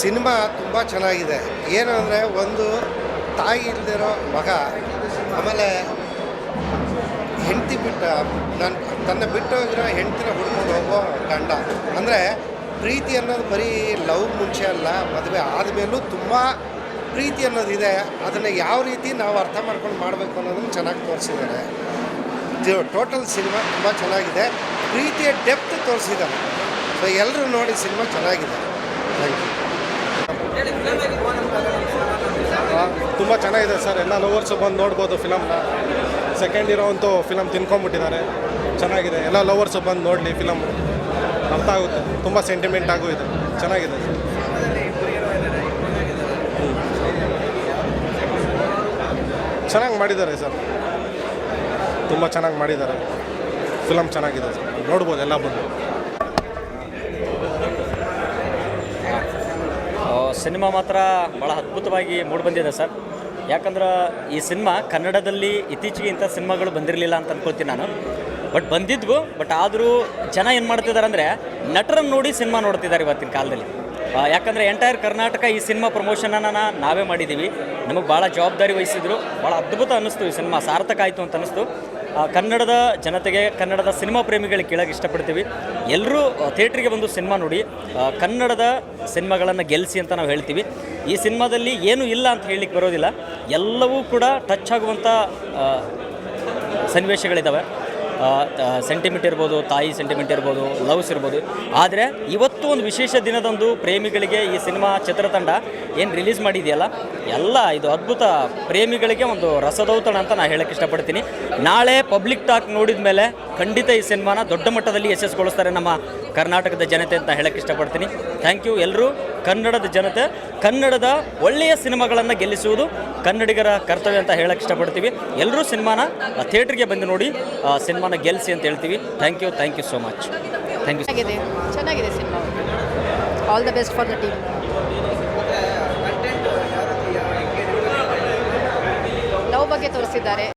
Cinema ತುಂಬ ಚೆನ್ನಾಗಿದೆ. ಏನು ಒಂದು ತಾಯಿ ಇಲ್ದಿರೋ ಮಗ, ಆಮೇಲೆ ಹೆಂಡತಿ ಬಿಟ್ಟ ನನ್ನ ತನ್ನ ಬಿಟ್ಟು ಹೋಗಿರೋ ಹೆಂಡ್ತಿನ ಹುಡ್ಕೊಂಡು ಹೋಗೋ ಗಂಡ. ಅಂದರೆ ಪ್ರೀತಿ ಅನ್ನೋದು ಬರೀ ಲವ್ ಮುಂಚೆ ಅಲ್ಲ, ಮದುವೆ ಆದಮೇಲೂ ತುಂಬ ಪ್ರೀತಿ ಅನ್ನೋದಿದೆ ಅದನ್ನು ಯಾವ ರೀತಿ ನಾವು ಅರ್ಥ ಮಾಡ್ಕೊಂಡು ಮಾಡಬೇಕು ಅನ್ನೋದನ್ನು ಚೆನ್ನಾಗಿ ತೋರಿಸಿದ್ದಾರೆ. ಟೋಟಲ್ ಸಿನಿಮಾ ತುಂಬ ಚೆನ್ನಾಗಿದೆ. ಪ್ರೀತಿಯ ಡೆಪ್ತ್ ತೋರಿಸಿದ್ದಾರೆ. ಸೊ ಎಲ್ಲರೂ ನೋಡಿ ಸಿನಿಮಾ ಚೆನ್ನಾಗಿದೆ. ಥ್ಯಾಂಕ್ ಯು ತುಂಬ ಚೆನ್ನಾಗಿದೆ ಸರ್. ಎಲ್ಲ ಲವರ್ಸು ಬಂದು ನೋಡ್ಬೋದು ಫಿಲಮ್ನ ಸೆಕೆಂಡ್ ಇರೋ ಅಂತೂ ಫಿಲಮ್ ತಿನ್ಕೊಂಬಿಟ್ಟಿದ್ದಾರೆ ಚೆನ್ನಾಗಿದೆ. ಎಲ್ಲ ಲವರ್ಸು ಬಂದು ನೋಡಲಿ ಫಿಲಮ್ ಅರ್ಥ ಆಗುತ್ತೆ. ತುಂಬ ಸೆಂಟಿಮೆಂಟ್ ಆಗೂ ಇದೆ. ಚೆನ್ನಾಗಿದೆ ಚೆನ್ನಾಗಿ ಮಾಡಿದ್ದಾರೆ ಸರ್. ತುಂಬ ಚೆನ್ನಾಗಿ ಮಾಡಿದ್ದಾರೆ. ಫಿಲಮ್ ಚೆನ್ನಾಗಿದೆ ಸರ್. ನೋಡ್ಬೋದು ಎಲ್ಲ ಬಂದು. ಸಿನಿಮಾ ಮಾತ್ರ ಭಾಳ ಅದ್ಭುತವಾಗಿ ಮೂಡಿಬಂದಿದೆ ಸರ್. ಯಾಕಂದ್ರೆ ಈ ಸಿನಿಮಾ ಕನ್ನಡದಲ್ಲಿ ಇತ್ತೀಚೆಗೆ ಇಂಥ ಸಿನಿಮಾಗಳು ಬಂದಿರಲಿಲ್ಲ ಅಂತ ಅಂದ್ಕೊಳ್ತೀನಿ ನಾನು. ಬಟ್ ಬಂದಿದ್ವು, ಬಟ್ ಆದರೂ ಜನ ಏನು ಮಾಡ್ತಿದ್ದಾರೆ ಅಂದರೆ ನಟರನ್ನು ನೋಡಿ ಸಿನಿಮಾ ನೋಡ್ತಿದ್ದಾರೆ ಇವತ್ತಿನ ಕಾಲದಲ್ಲಿ. ಯಾಕಂದರೆ ಎಂಟೈರ್ ಕರ್ನಾಟಕ ಈ ಸಿನಿಮಾ ಪ್ರಮೋಷನನ್ನು ನಾವೇ ಮಾಡಿದ್ದೀವಿ ನಮಗೆ ಭಾಳ ಜವಾಬ್ದಾರಿ ವಹಿಸಿದ್ರು. ಭಾಳ ಅದ್ಭುತ ಅನ್ನಿಸ್ತು ಈ ಸಿನಿಮಾ, ಸಾರ್ಥಕ ಆಯಿತು ಅಂತ ಅನ್ನಿಸ್ತು. ಕನ್ನಡದ ಜನತೆಗೆ, ಕನ್ನಡದ ಸಿನಿಮಾ ಪ್ರೇಮಿಗಳಿಗೆ ಕೇಳಕ್ಕೆ ಇಷ್ಟಪಡ್ತೀವಿ. ಎಲ್ಲರೂ ಥಿಯೇಟ್ರಿಗೆ ಬಂದು ಸಿನಿಮಾ ನೋಡಿ ಕನ್ನಡದ ಸಿನಿಮಾಗಳನ್ನು ಗೆಲ್ಲಿಸಿ ಅಂತ ನಾವು ಹೇಳ್ತೀವಿ. ಈ ಸಿನಿಮಾದಲ್ಲಿ ಏನೂ ಇಲ್ಲ ಅಂತ ಹೇಳಲಿಕ್ಕೆ ಬರೋದಿಲ್ಲ. ಎಲ್ಲವೂ ಕೂಡ ಟಚ್ ಆಗುವಂಥ ಸನ್ನಿವೇಶಗಳಿದ್ದಾವೆ ಸೆಂಟಿಮೆಂಟ್ ಇರ್ಬೋದು, ತಾಯಿ ಸೆಂಟಿಮೆಂಟ್ ಇರ್ಬೋದು ಲವ್ಸ್ ಇರ್ಬೋದು. ಆದರೆ ಇವತ್ತು ಒಂದು ವಿಶೇಷ ದಿನದಂದು ಪ್ರೇಮಿಗಳಿಗೆ ಈ ಸಿನಿಮಾ ಚಿತ್ರತಂಡ ಏನು ರಿಲೀಸ್ ಮಾಡಿದೆಯಲ್ಲ, ಎಲ್ಲ ಇದು ಅದ್ಭುತ ಪ್ರೇಮಿಗಳಿಗೆ ಒಂದು ರಸದೌತಣ ಅಂತ ನಾನು ಹೇಳಕ್ಕೆ ಇಷ್ಟಪಡ್ತೀನಿ. ನಾಳೆ ಪಬ್ಲಿಕ್ ಟಾಕ್ ನೋಡಿದ ಮೇಲೆ ಖಂಡಿತ ಈ ಸಿನಿಮಾನ ದೊಡ್ಡ ಮಟ್ಟದಲ್ಲಿ ಯಶಸ್ಸುಗೊಳಿಸ್ತಾರೆ ನಮ್ಮ ಕರ್ನಾಟಕದ ಜನತೆ ಅಂತ ಹೇಳಕ್ಕೆ ಇಷ್ಟಪಡ್ತೀನಿ. ಥ್ಯಾಂಕ್ ಯು ಎಲ್ಲರೂ. ಕನ್ನಡದ ಜನತೆ, ಕನ್ನಡದ ಒಳ್ಳೆಯ ಸಿನಿಮಾಗಳನ್ನು ಗೆಲ್ಲಿಸುವುದು ಕನ್ನಡಿಗರ ಕರ್ತವ್ಯ ಅಂತ ಹೇಳಕ್ಕೆ ಇಷ್ಟಪಡ್ತೀವಿ. ಎಲ್ಲರೂ ಸಿನಿಮಾನ ಥಿಯೇಟ್ರಿಗೆ ಬಂದು ನೋಡಿ ಸಿನಿಮಾನ ಗೆಲ್ಲಿಸಿ ಅಂತ ಹೇಳ್ತೀವಿ. Thank you thank you so much thank you ಚೆನ್ನಾಗಿದೆ ಚೆನ್ನಾಗಿದೆ cinema. All the best for the team love ಬಗ್ಗೆ ತೋರಿಸಿದ್ದಾರೆ.